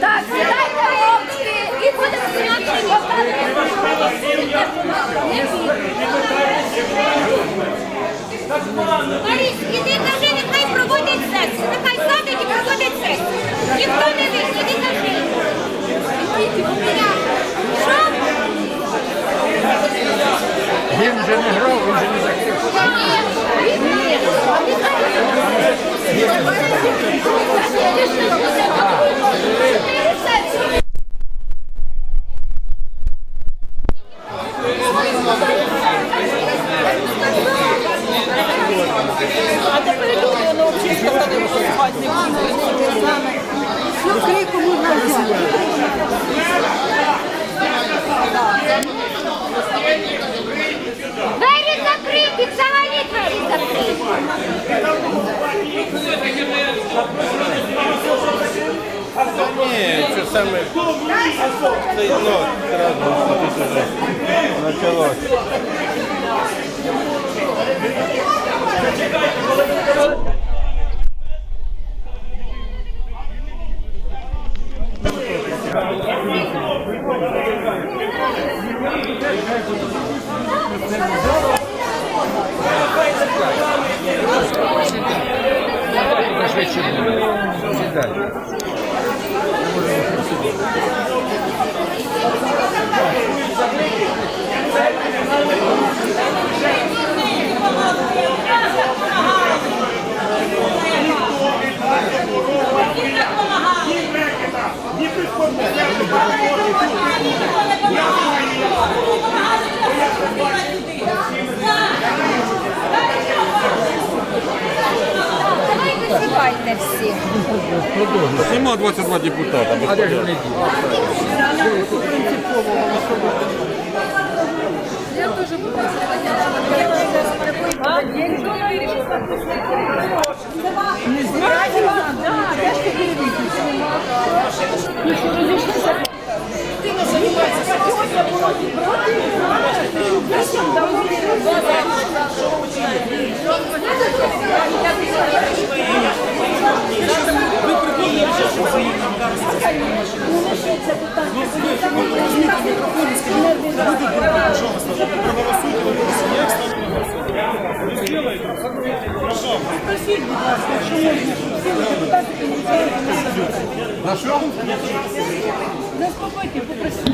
Так, сідайте мовчки і будемо Спасибо. Ні, це саме це, ну, одразу тут уже почалось. Давайте сідайте всі. Нема 22 депутата. А де ж вони діють? Заспокойте, попросіть.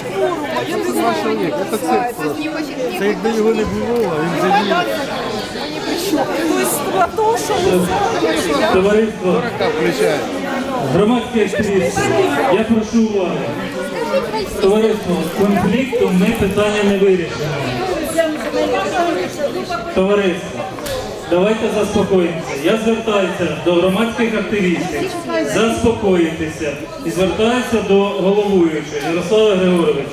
кворума, я не знаю. Чоловік, це цирк просто. Це якби його не було, а він завів. Ви взяли, Товариство, Дурака включає. громадські активісти, я прошу уваги. Товариство, конфлікту ми питання не вирішимо. Товариство, давайте заспокоїмося. Я звертаюся до громадських активістів, заспокоїтеся і звертаюся до головуючого Ярослава Григоровича.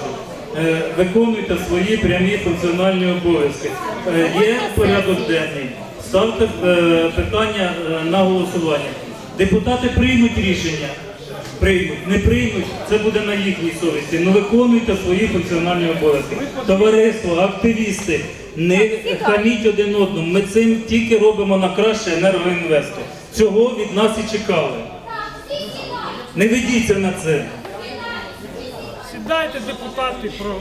Е, Виконуйте свої прямі функціональні обов'язки. Е, Є порядок денний. Ставте е, питання на голосування. Депутати приймуть рішення. Приймуть, не приймуть, це буде на їхній совісті. Ну виконуйте свої функціональні обов'язки. Товариство, активісти, не хаміть один одному. Ми цим тільки робимо на краще енергоінвесту. Цього від нас і чекали. Не ведіться на це. Сідайте, депутати, про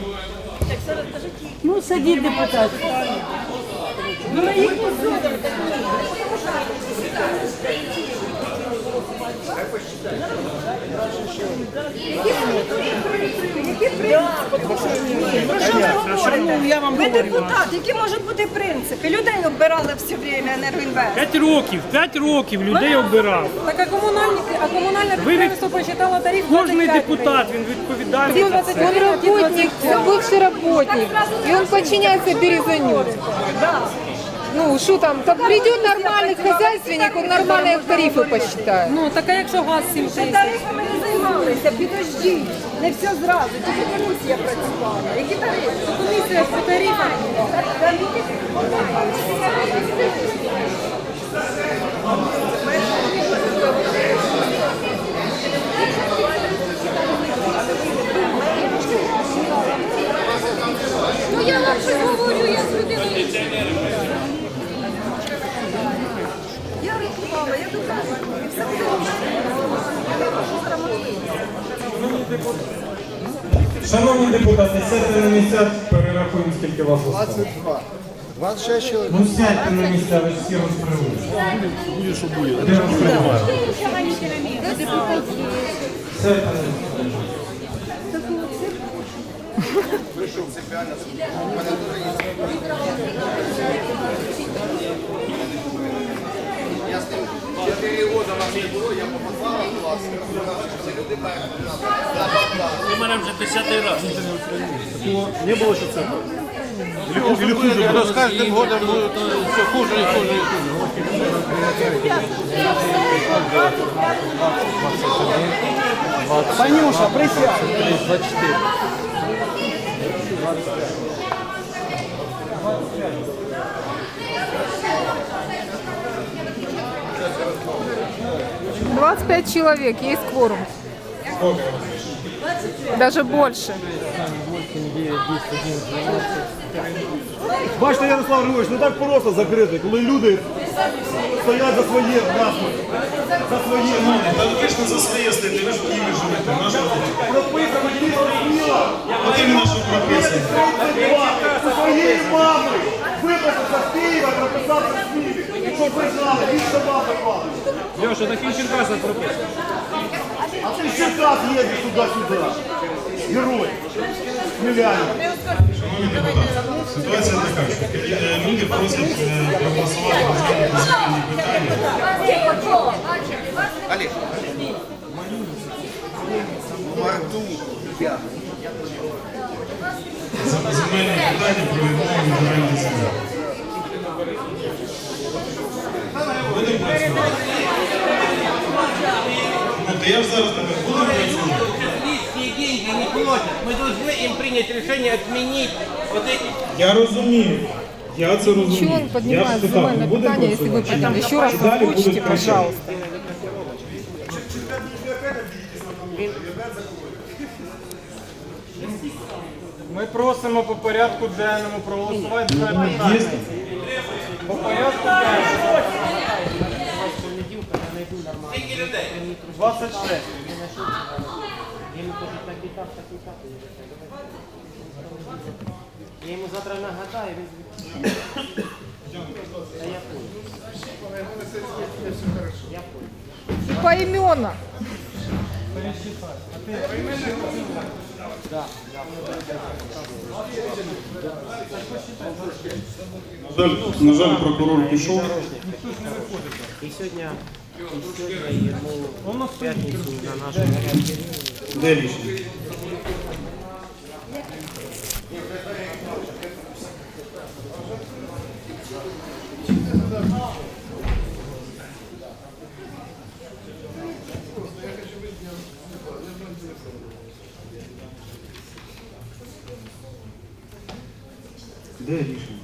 Ну, сидіть, депутат. Ну, ми говоримо? я вам Ви говорю. депутат, які можуть бути принципи? Людей обе обирали все время енергоінвест. П'ять років, п'ять років людей обирав. Так а комунальні, а комунальне підприємство посчитало тариф Кожний 25 депутат він відповідальний за це. Он работник, он бывший работник, и он подчиняется Березаню. Ну, что там, там придет нормальный хозяйственник, он нормальные тарифы посчитает. Ну, так а якщо газ 7 тисяч? Тарифами не Займалися, підождіть. Не все зразу, тільки комісія працювала. Які тарифи? Комісія по тарифам. Ну я вам щось говорю, я з людиною. Я рахувала, я думала, і все буде. Шановні депутати, сядьте на місця, перерахуємо, скільки вас осталось. 22. 26 чоловік. Ну сядьте на місця, ви ж всі розпривили. Буде, що буде. Де розпривали? Сядьте на місця. У мене вже десятий раз. Не було ще це. Или хуже, но с каждым годом будет все хуже и хуже и хуже. Танюша, присядь. 24. — 25 человек, есть кворум. Даже больше. Бачите, Ярослав Григорович, не так просто закрити, коли люди стоять за своє власне. За своє. Та ви ж не за своє стоїте, ви ж в Києві живете. Прописано дійсно сміло. От іменно, що прописано. 32. У своєї мами виписався з Києва, прописався в Києві. Щоб ви знали, він до вам докладує. Льоша, так він Черкаса прописав. А ти ще раз їздиш туди-сюди. Герой. Смілянин. Шановні депутати, ситуація така, що е, люди просять е, проголосувати за земельні питання. За земельні питання про відмову від оренди землі. Будемо працювати. Ну, то я ж зараз тебе буду працювати. Лишние деньги не платят. Мы должны им принять решение отменить вот эти Я розумію. Я це розумію. Чего он Я поднимает ж питав, ми земельное будемо питание, если вы працювати? подняли? Еще раз Чи далі будуть озвучьте, кричати? пожалуйста. Ми просимо по порядку денному проголосувати за питання. Є? По порядку денному. 26. Я ему завтра нагадаю, він Поименно. На жаль, на жаль, прокурор пішов. і сьогодні, і сьогодні йому в п'ятницю на нашу Де рішення? Де рішення?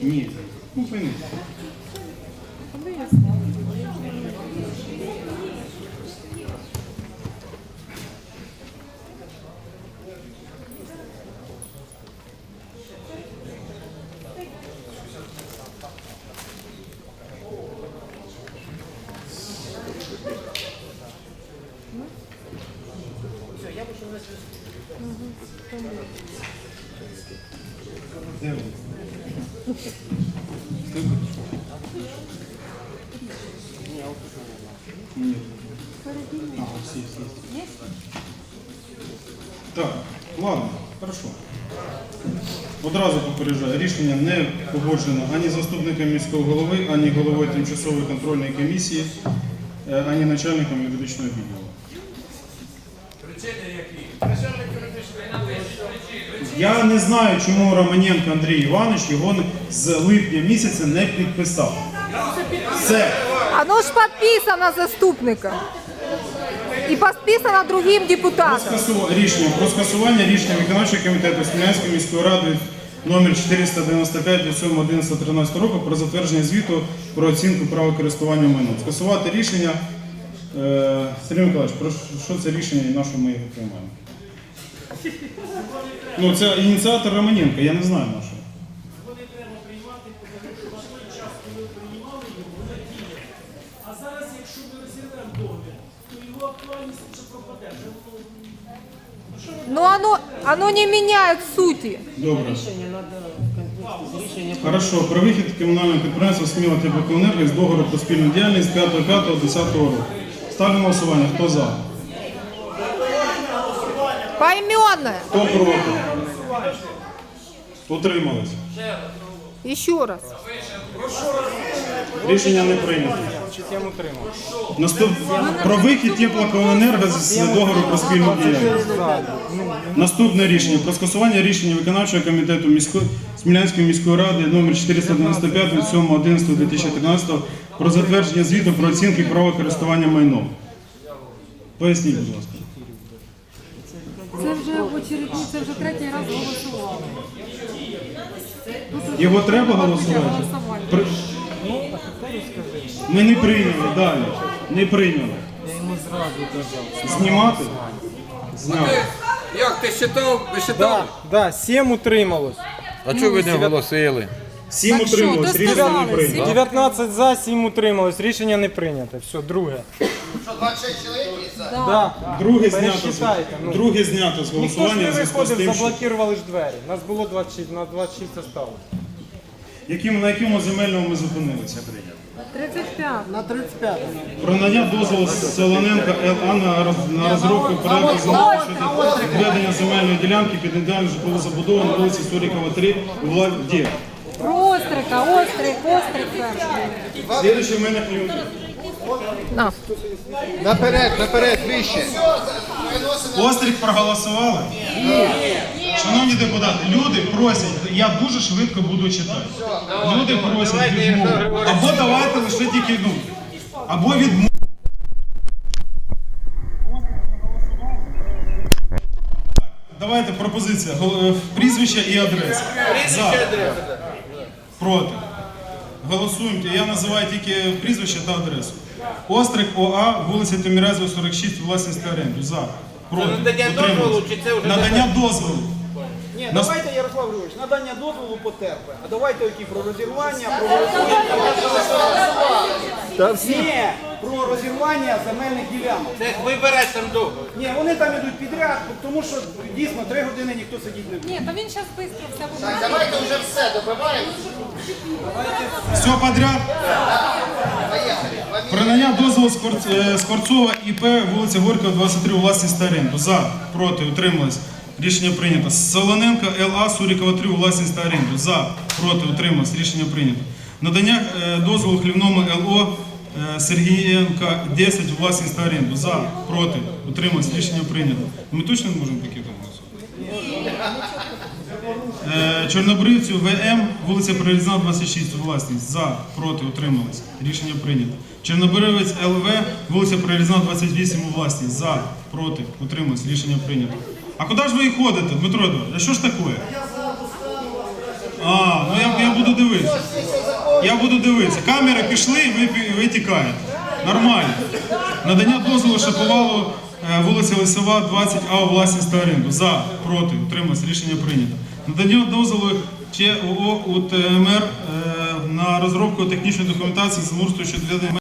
Ні. Ну, пойми. Так, ладно, хорошо. Одразу попереджаю, рішення не погоджено ані заступником міського голови, ані головою тимчасової контрольної комісії, е, ані начальником юридичного відділу. Я не знаю, чому Романенко Андрій Іванович його з липня місяця не підписав. Все. Оно ж подписано заступником. И подписано другим депутатом. Рішення про скасування рішення виконавчого комітету Смілянської міської ради номер 495 від 7.11.13 року про затвердження звіту про оцінку права користування майном. Скасувати рішення. Е, Сергій Миколаївич, про що це рішення і на що ми його приймаємо? Ну, це ініціатор Романенко, я не знаю на що. Но оно, оно не меняет сути. Добре. Хорошо, про вихід комунального підприємства Сміла теплокомуненерго з договору про спільну діяльність 5.5.10 року. Ставлю на голосування. Хто за? Поименное. Хто проти? Утримались. Еще раз. Рішення не прийнято. Наступ... Про вихід теплокомуненерго з договору про спільну діяльність. Наступне рішення про скасування рішення виконавчого комітету міської Смілянської міської ради номер 495 від 7.11.2013 про затвердження звіту про оцінки права користування майном. Поясніть, будь ласка. Це вже очередні, це вже третій раз голосували. Його треба голосувати? При- Ми не прийняли далі. Не прийняли. Я йому зразу казав. Знімати? Зняли. Як ти считав? Ви Да, считали? да, сім утрималось. А чого ви не оголосили? Сім утрималось, рішення не прийнято. 19 за, 7 утрималось. Рішення не прийнято. Все, друге. Да. Друге знято, Пересчитайте, ну. з- друге знято з Ніхто ж голосування не в зв'язку з виходив, тим, що... заблокували ж двері. Нас було 26, на 26 осталось. Яким, на якому земельному ми зупинилися? 35. На 35. Про надання дозволу Солоненка ЛА на, роз- на розробку проекту землі щодо відведення земельної ділянки під ідеальну житлову забудову на вулиці Сурікова 3 у Владі. Острика, острик, острик перший. Слідуючий в мене Клюнків. На. Наперед, наперед, вище. Острік проголосували? Ні. Шановні депутати, люди просять, я дуже швидко буду читати. Люди просять відмову. Або давайте лише тільки ну. Або відмову. Давайте пропозиція. Е, Прізвище і адреса. За. Проти. Голосуємо. Я називаю тільки прізвище та адресу. Острик ОА, вулиця Тимірязева, 46, власність та оренду. За. Проти. надання Утримались. дозволу чи це вже Надання дозволу. Ні, Нас- давайте, Ярослав Григорович, надання дозволу потерпе. А давайте які про розірвання, про. Ні, про розірвання земельних ділянок. Це вибереш там довго. Ні, вони там ідуть підряд, тому що дійсно три години ніхто сидіти не буде. Ні, то він зараз швидко все буде. Давайте вже все, добиваємо. Все подряд? Придання дозволу Скор- е, Скворцова ІП, вулиця Горького, 23, у власність та оренду. За, проти, утримались. Рішення прийнято. Солоненко ЛА, Сурікова 3, у власність та оренду. За, проти, утримались. Рішення прийнято. Надання е, дозволу хлівному ЛО е, Сергієнка 10, у власність та оренду. За, проти, утримались. Рішення прийнято. Ми точно не можемо пакетом голосувати? Е, Чорнобривцю ВМ, вулиця Прорізна, 26, у власність. За, проти, утримались. Рішення прийнято. Чорнобривець ЛВ, вулиця Прорізна, 28, у власність. За, проти, утримались. Рішення прийнято. А куди ж ви ходите, Дмитро Едуардович? А що ж таке? А, ну я, я буду дивитися. Я буду дивитися. Камери пішли, ви, ви тікаєте. Нормально. Надання дозволу Шаповалу, е, вулиця Лисова, 20А, у власність та оренду. За, проти, утрималось, рішення прийнято. Надання дозволу ЧОО УТМР е, на розробку технічної документації з щодо відведення